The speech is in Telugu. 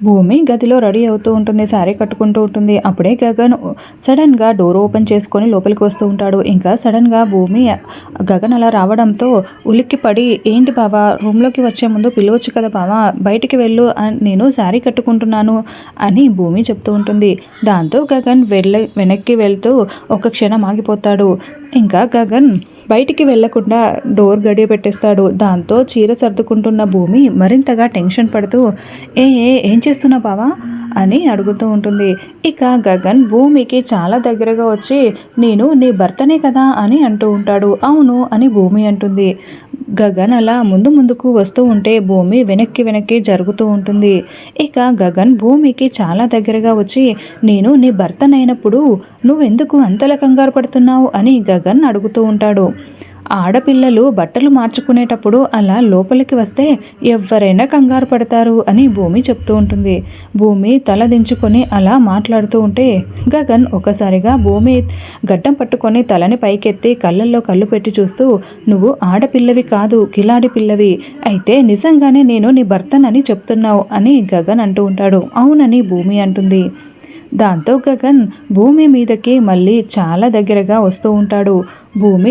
భూమి గదిలో రెడీ అవుతూ ఉంటుంది శారీ కట్టుకుంటూ ఉంటుంది. అప్పుడే గగన్ సడన్గా డోర్ ఓపెన్ చేసుకొని లోపలికి వస్తూ ఉంటాడు. ఇంకా సడన్గా భూమి గగన్ అలా రావడంతో ఉలిక్కి పడి ఏంటి బావా రూమ్లోకి వచ్చే ముందు పిలవచ్చు కదా బావా బయటికి వెళ్ళు నేను శారీ కట్టుకుంటున్నాను అని భూమి చెప్తూ ఉంటుంది. దాంతో గగన్ వెళ్ళ వెనక్కి వెళ్తూ ఒక క్షణం ఆగిపోతాడు. ఇంకా గగన్ బయటికి వెళ్ళకుండా డోర్ గడియ పెట్టేస్తాడు. దాంతో చీర సర్దుకుంటున్న భూమి మరింతగా టెన్షన్ పడుతూ ఏ ఏ ఏం చేస్తున్నావు బావా? అని అడుగుతూ ఉంటుంది. ఇక గగన్ భూమికి చాలా దగ్గరగా వచ్చి నేను నీ భర్తనే కదా? అని అంటూ ఉంటాడు. అవును అని భూమి అంటుంది. గగన్ అలా ముందు ముందుకు వస్తూ ఉంటే భూమి వెనక్కి వెనక్కి జరుగుతూ ఉంటుంది. ఇక గగన్ భూమికి చాలా దగ్గరగా వచ్చి నేను నీ భర్తనైనప్పుడు నువ్వెందుకు అంతలా కంగారు పడుతున్నావు? అని గగన్ అడుగుతూ ఉంటాడు. ఆడపిల్లలు బట్టలు మార్చుకునేటప్పుడు అలా లోపలికి వస్తే ఎవరైనా కంగారు పడతారు అని భూమి చెప్తూ ఉంటుంది. భూమి తల దించుకొని అలా మాట్లాడుతూ ఉంటే గగన్ ఒకసారిగా భూమి గడ్డం పట్టుకొని తలని పైకెత్తి కళ్ళల్లో కళ్ళు పెట్టి చూస్తూ నువ్వు ఆడపిల్లవి కాదు కిలాడి పిల్లవి. అయితే నిజంగానే నేను నీ భర్తనని చెప్తున్నావు అని గగన్ అంటూ ఉంటాడు. అవునని భూమి అంటుంది. దాంతో గగన్ భూమి మీదకి మళ్ళీ చాలా దగ్గరగా వస్తూ ఉంటాడు. భూమి